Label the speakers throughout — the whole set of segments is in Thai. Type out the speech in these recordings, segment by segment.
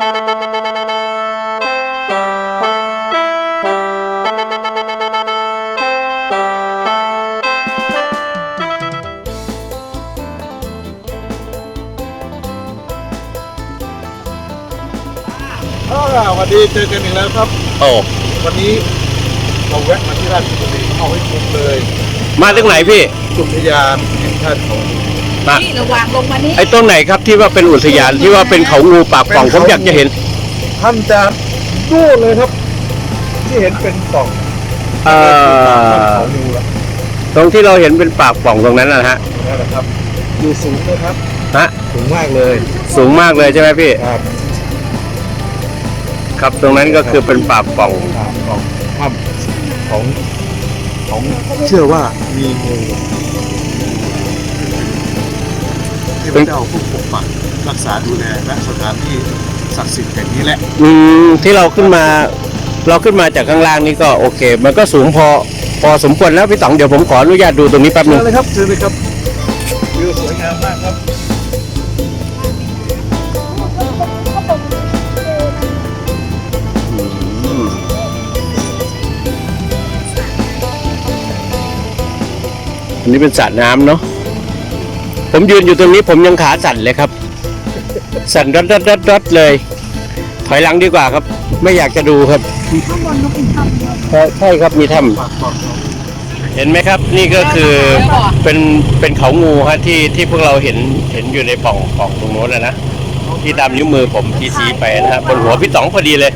Speaker 1: อ่าวันนี้เจอกันอีกแล้วครับ
Speaker 2: โอ้
Speaker 1: วันนี้เราแวะมาที่ราชบุรีเอาให้คุ้มเลย
Speaker 2: มาถึงไหนพี่
Speaker 1: อุทยานแห่งชาติเขา
Speaker 2: มา
Speaker 3: นี่ระหว่างลงมานี่
Speaker 2: ไอ้ต้นไหนครับที่ว่าเป็นอุทยานที่ว่าเป็นเขางูปากป่องผมอยากจะเห็น
Speaker 1: ท่านจะดูเลยครับ ที่เห็นเป็นปล่อง
Speaker 2: เอ่อ
Speaker 1: เขาดูแล้ว
Speaker 2: ตรงที่เราเห็นเป็นปากป่องตรงนั้นนะฮะ
Speaker 1: นั่นแหละครับอยู่สูงเลยครับ
Speaker 2: ฮะ
Speaker 1: สูงมากเลย
Speaker 2: สูงมากเลยใช่ไหมพี่
Speaker 1: ครับ
Speaker 2: ครับตรงนั้นก็คือเป็นปากป่อง
Speaker 1: ปากปล่องถ้ำของของเชื่อว่ามีงู ที่พระเจ้าผู้ปกปักรักษาดูแลและสถานที่ศักดิ์สิทธิ์แห่งนี้แหละ
Speaker 2: อืมที่เราขึ้นมาเราขึ้นมาจากข้างล่างนี่ก็โอเค มันก็สูงพอพอสมควรแล้วพี่ต๋องเดี๋ยวผมขออนุญาตดูตรงนี้แป๊บหนึ
Speaker 1: เชิ
Speaker 2: ง
Speaker 1: ญเลยครับเชิญเลยครับวิวสวยงามมากครับ
Speaker 2: อันนี้เป็นสระน้ำเนาะ ผมยืนอยู่ตรงนี้ผมยังขาสั่นเลยครับ สั่นรัดรัดรัดรัดเลย ถอยหลังดีกว่าครับ ไม่อยากจะดูครับ
Speaker 3: ข้างบนนกอินทร์
Speaker 2: ใช่ใช่ครับมีถ้ำ
Speaker 1: เห็
Speaker 2: นไหมครับ นี่ก็คือเป็นเป็นเขางูฮะที่ที่พวกเราเห็นเห็นอยู่ในป่องป่องตรงโน้นนะนะที่ตามนิ้วมือผมทีซีไปนะฮะบนหัวพี่ต๋องพอดีเลย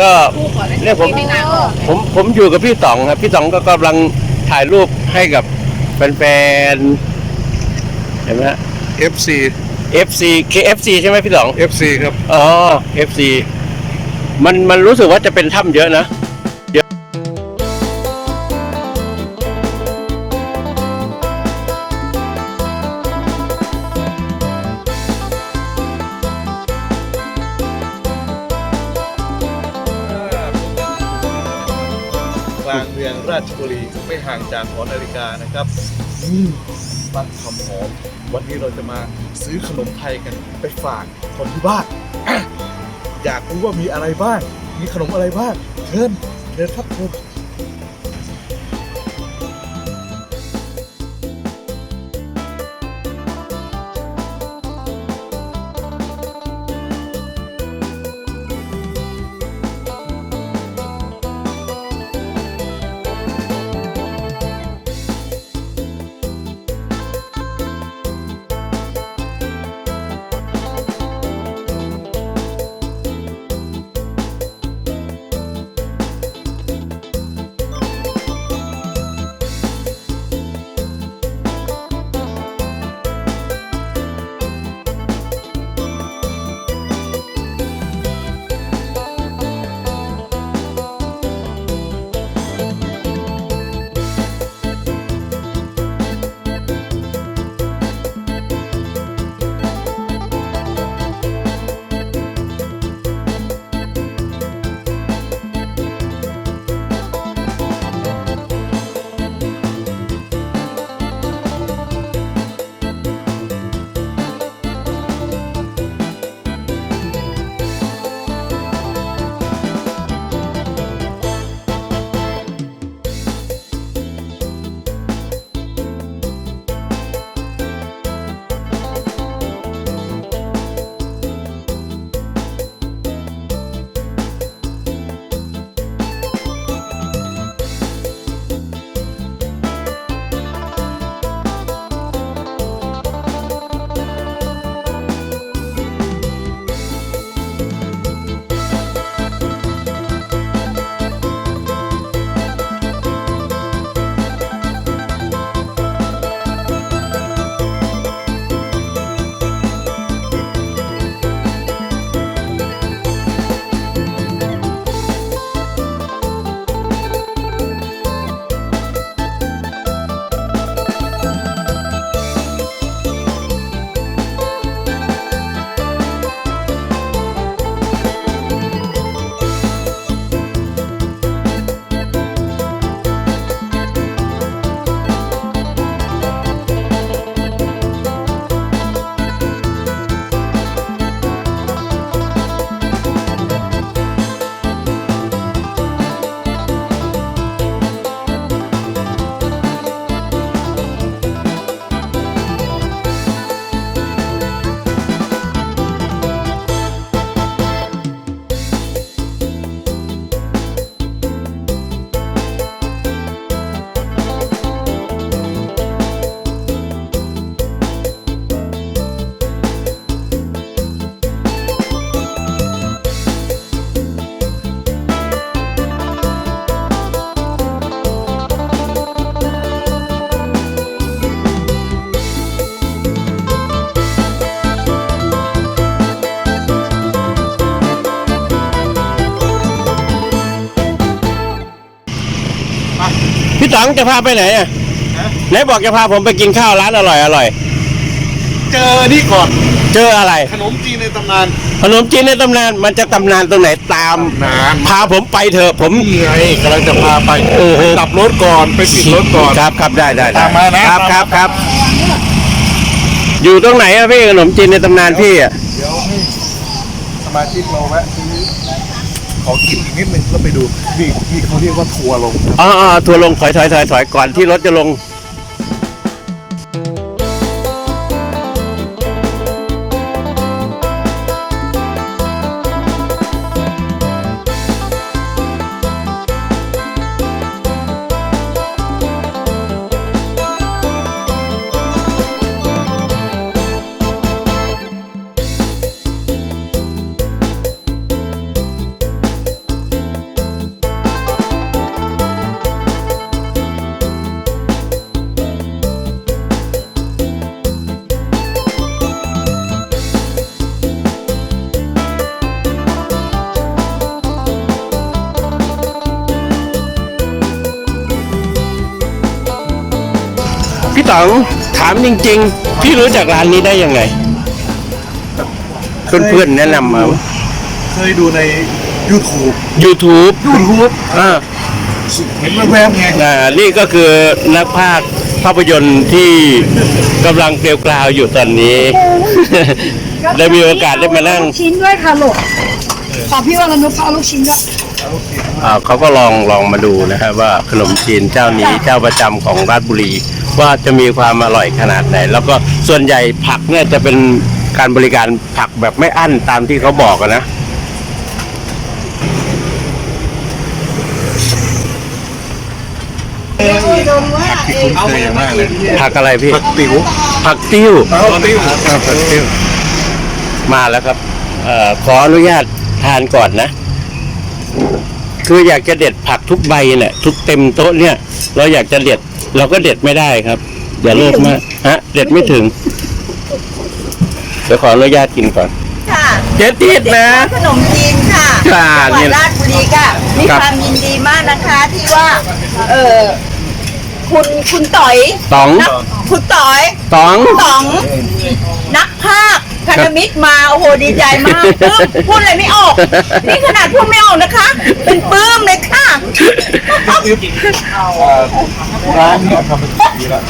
Speaker 2: ก็เนี่ยผมผมผมอยู่กับพี่ต๋องครับพี่ต๋องก็กำลังถ่ายรูปให้กับแฟนๆ ห็นไหมฮะ
Speaker 1: FC
Speaker 2: FC KFC ใช่ไหมพี่ต๋อง
Speaker 1: FC ครับ
Speaker 2: อ๋อ FC มันมันรู้สึกว่าจะเป็นถ้ำเยอะนะ
Speaker 1: กลางเมืองราชบุรีไม่ห่างจากหอนาฬิกานะครับนี่ บ้านคำหอม วันนี้เราจะมาซื้อขนมไทยกันไปฝากคนที่บ้านออยากรู้ว่ามีอะไรบ้าง มีขนมอะไรบ้างเชิญเชิญครับเชิญ
Speaker 2: ต๋องจะพาไปไหนอะไหนบอกจะพาผมไปกินข้าวร้านอร่อยอร่อย
Speaker 1: เจอนี่ก่อน
Speaker 2: เจออะไร
Speaker 1: ขนมจีนในตำนาน
Speaker 2: ขนมจีนในตำนานมันจะตำนานตรงไหนตาม
Speaker 1: นาน
Speaker 2: พาผมไปเถอะผม
Speaker 1: นี่ไงกำลังจะพาไป
Speaker 2: โอ้โห
Speaker 1: ดับรถก่อนไปปิดรถก่อน
Speaker 2: ครับครับได้ได้ได้
Speaker 1: ตามมานะครับ
Speaker 2: ครับครับอยู่ตรงไหนอะพี่ขนมจีนในตำนานพี่อะ
Speaker 1: เดี๋ยวให้สมาชิกเราแวะซื้อ ขอกินอีกนิดนึงแล้วไปดูนี่นี่เขาเรียกว่าทัวร์ลงครับ
Speaker 2: อ๋ออ๋อทัวร์ลงถอยถอยถอยถอยก่อนที่รถจะลง ต๋องถามจริง ๆ พี่รู้จักร้านนี้ได้ยังไง เพื่อนๆแนะนำมา
Speaker 1: เคยดูใน YouTube
Speaker 2: YouTube
Speaker 1: YouTube
Speaker 2: อ่า
Speaker 1: เห็นแวบๆไง
Speaker 2: อ่านี่ก็คือนักภาคภาพยนตร์ที่กำลังเกลียวกราวอยู่ตอนนี้ ได้มีโอกาสได้มานั่ง
Speaker 3: ลูกชิ้นด้วยค่ะลูกขอพี่วรนุชเอาลูกชิ้นด้วย
Speaker 2: อ่า เขาก็ลองลองมาดูนะครับว่าขนมจีนเจ้านี้เจ้าประจำของราชบุรี ว่าจะมีความอร่อยขนาดไหน แล้วก็ส่วนใหญ่ผักเนี่ยจะเป็นการบริการผักแบบไม่อั้นตามที่เขาบอกอะนะ
Speaker 1: ที่คุ้นเคยมากเลย
Speaker 2: ผักอะไรพี่
Speaker 1: ผักติ๋ว
Speaker 2: ผักติ้ว
Speaker 1: ผักติ๋วผักติ๋ว
Speaker 2: มาแล้วครับเอ่อขออนุญาตทานก่อนนะ คืออยากจะเด็ดผักทุกใบเนี่ยทุกเต็มโต๊ะเนี่ย เราอยากจะเด็ด เราก็เด็ดไม่ได้ครับ อย่าโลภมากฮะเด็ดไม่ถึงเดี๋ยวขออนุญาตกินก่อน
Speaker 4: ค่ะ
Speaker 2: เจ๊ติดนะ
Speaker 4: ขนมจีนค่ะ
Speaker 2: ค่ะ
Speaker 4: จังหวั
Speaker 2: นี่
Speaker 4: ดราชบุรีค่ะมี
Speaker 2: ครับ
Speaker 4: ความยินดีมากนะคะ ที่ว่า เออคุณคุณต๋อย
Speaker 2: ต๋อง
Speaker 4: นักคุณต๋อย
Speaker 2: ต๋อง
Speaker 4: ต๋องนักภาคพั นธมิตรมาโอ้โหดีใจมากปลื้มพูดอะไรไม่ออก นี่ขนาดพูดไม่ออกนะคะ เป็นปลื้มเลยค่ะ
Speaker 1: ร้านนี้ทำเป็นปีแล้ว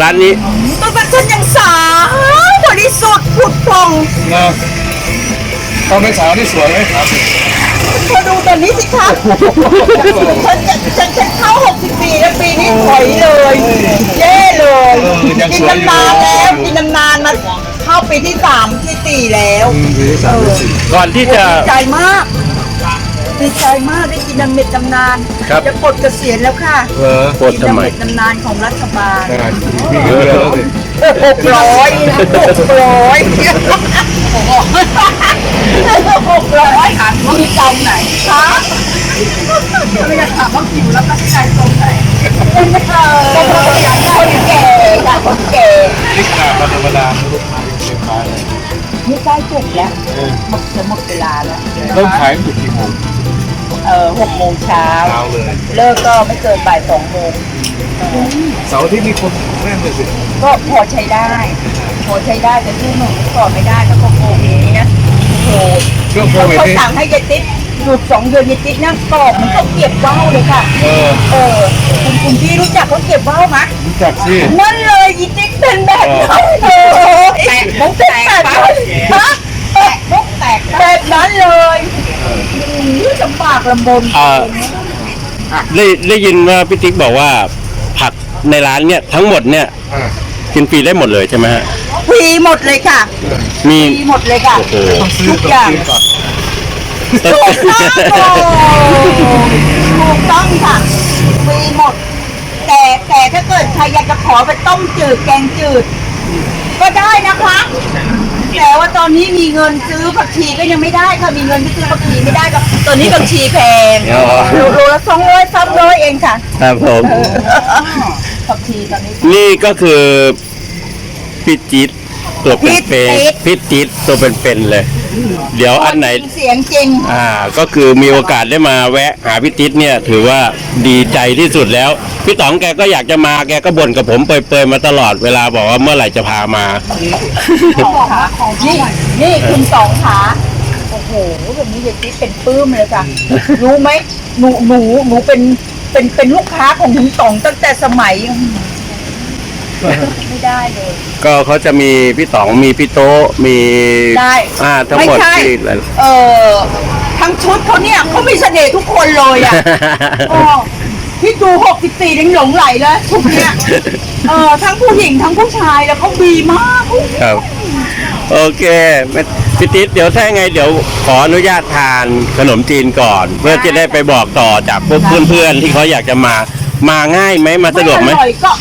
Speaker 2: ร้านนี้
Speaker 4: ตัวเป็นคนยังสาวบริสุทธิ์ผุดพอง
Speaker 1: นะตอนเป็นสาวนี่สวยไหมครับ
Speaker 4: เธอดูตอนนี้สิคะฉันจะฉันฉันเข้า 60 ปีแล้วปีนี้ถอยเลย เย่เลย กินนานๆแล้ว กินนานๆมาเข้าปี ที่สามที่สี่แล้ว
Speaker 1: ปีที่สามที่สี่
Speaker 2: ก่อนที่จะ
Speaker 4: ดีใจมากดีใจมากได้กินน้ำเม็ดตำนาน
Speaker 2: ครับ
Speaker 4: จะปลดเกษียณแล้วค่ะ
Speaker 1: เออ
Speaker 2: ปวด
Speaker 4: กิน
Speaker 2: ทำ
Speaker 4: น้ำ
Speaker 2: ไม
Speaker 4: เม็ดตำนานของรัฐบาล
Speaker 1: ได้พี่เยอะแล้วสิ
Speaker 4: หกร้อยนะหกร้อยหกร้อยค่ะมีกำไหนคะเราอยากถามว่าผิวแล้วก็ใจตรงไหนคนแก่คนแก่ค่ะคนแก่
Speaker 1: นี่ขนาดวันธรรมดาลูกค้า ยังเต็มร้านเลย
Speaker 4: นี่ใกล้จบแล้วหมดจะหมดเวลาแล้ว
Speaker 1: เริ่มขายจุดกี่โมง
Speaker 4: เออหกโมงเช้า
Speaker 1: เช้าเลย
Speaker 4: เลิกก็ไม่เกินบ่ายสองโมง
Speaker 1: เสาร์อาที่มีคนแน่นเลยสิ
Speaker 4: ก็พอใช้ได้ พอใช้ได้แต่ที่หนูก่อนไม่ได้ถ้าโควิดนี้นะโอ้โห
Speaker 1: ช่วงโควิด
Speaker 4: เขา
Speaker 1: นี่
Speaker 4: สั่งให้ยายติ๊ด หยุดสองเดือนยายติ๊ดนั่งกรอบมันก็เก็บว่าวเลยค่ะ
Speaker 1: เออ
Speaker 4: เออคุณคุณพี่รู้จักเขาเก็บว่าวไหม
Speaker 1: รู้จักสิ
Speaker 4: นั่นเลยยายติ๊ดเป็นแบบนั้นเลยแตกมุกแตกฮะแตกมุกแตกแบบนั้นเลยอืมลำบากลำบน
Speaker 2: เอ่อ ได้ได้ยินว่าพี่ติ๊กบอกว่า ผักในร้านเนี่ยทั้งหมดเนี่ย
Speaker 1: อ่า
Speaker 2: กินฟรีได้หมดเลยใช่ไหมฮะ
Speaker 4: ฟรีหมดเลยค่ะ
Speaker 2: มี
Speaker 4: ฟรีหมดเลยค่ะ
Speaker 2: โอ้โห
Speaker 1: ต้องซื้อ
Speaker 4: ทุก
Speaker 1: ต้อง
Speaker 4: อย่าง
Speaker 1: กินก่อน
Speaker 4: ถูกต้องถูกต้องค่ะฟรีหมด แต่แต่ถ้าเกิดใครอยากจะขอไปต้มจืดแกงจืด ก็ได้นะคะ แต่ว่าตอนนี้มีเงินซื้อผักชีก็ยังไม่ได้ค่ะมีเงินไปซื้อผักชีไม่ได้ก็ตอนนี้ผักชีแพง
Speaker 2: อ๋อ
Speaker 4: โลโลละสองร้อยสามร้อยเองค่ะ
Speaker 2: ครับผม
Speaker 4: ผักชีตอนนี้
Speaker 2: นี่ก็คือพี่จี๊ด ตัวเป็นเป็นพี่ติ๊ดตัวเป็นเป็นๆเลย เดี๋ยวอันไหน
Speaker 4: เสียงจริง
Speaker 2: อ่า ก็คือมีโอกาสได้มาแวะหาพี่ติ๊ดเนี่ย ถือว่าดีใจที่สุดแล้ว พี่ต๋องแกก็อยากจะมาแกก็บ่นกับผมเปรยๆมาตลอดเวลาบอกว่าเมื่อไหร่จะพามา
Speaker 4: สองขาของนี่นี่คุณสองขาโอ้โหแบบนี้ยายติ๊ดเป็นปลื้มเลยค่ะรู้ไหมหนูหนูหนูเป็นเป็นเป็นลูกค้าของคุณสองตั้งแต่สมัย ไม่ได้เลย
Speaker 2: ก็เขาจะมีพี่ต๋องมีพี่โต๊ะมี
Speaker 4: ได้
Speaker 2: อ่าทั้งหมด
Speaker 4: ไม่ใช่
Speaker 2: ที่
Speaker 4: เออทั้งชุดเขาเนี่ยเขามีเสน่ห์ทุกคนเลยอะอ๋อพี่ดูหกสิบสี่ยังหลงไหลเลยชุดเนี้ยเออทั้งผู้หญิงทั้งผู้ชายแล้วเขาดีมาก
Speaker 2: ครับ โอเคไม่พี่ติ๊ดเดี๋ยวถ้าไงเดี๋ยวขออนุญาตทานขนมจีนก่อน เพื่อจะได้ไปบอกต่อจากพวกเพื่อนๆที่เขาอยากจะมา มาง่ายไหมมาสะดวกไหม
Speaker 4: อร่อยก็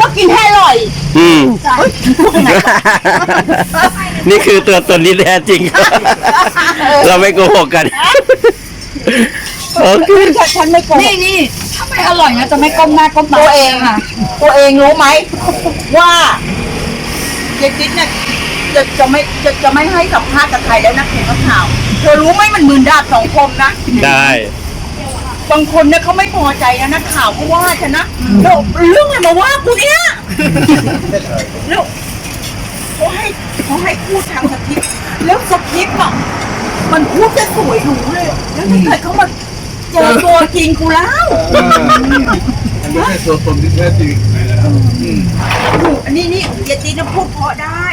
Speaker 4: ก็กินให้อร่อย
Speaker 2: อืม
Speaker 4: เฮ้ยพูดไปไหนวะ
Speaker 2: นี่คือตัวตนที่แท้จริง เราไม่โกหกกัน โอเค
Speaker 4: ฉันฉันไม่โกง
Speaker 3: นี่นี่ถ้าไม่อร่อยนะจะไม่ก้มหน้าก้มตา
Speaker 4: ตัวเอง
Speaker 3: ค่ะ
Speaker 4: ตัวเองรู้ไหมว่ายายติ๊ดเนี่ยจะจะไม่จะจะไม่ให้สัมภาษณ์กับใครแล้วนักข่าวนักข่าว เธอรู้ไหมมันหมืนดาบสองคมนะ
Speaker 2: ได้
Speaker 4: บางคนเนี่ยเขาไม่พอใจนะนักข่าวเขาว่าฉันนะแล้วเรื่องอะไรมาว่ากูเนี่ยแล้วเขาให้เขาให้พูดทางสคริปต์แล้วสคริปต์อะมันพูดจะสวยหรูเลย แล้วถ้าเกิดเขามาเจอตัวจริงกูแล้ว
Speaker 1: อันนี้ใช่ตัวตนที่แท้จริง
Speaker 4: อันนี้นี่เยตินะพูดเพราะได้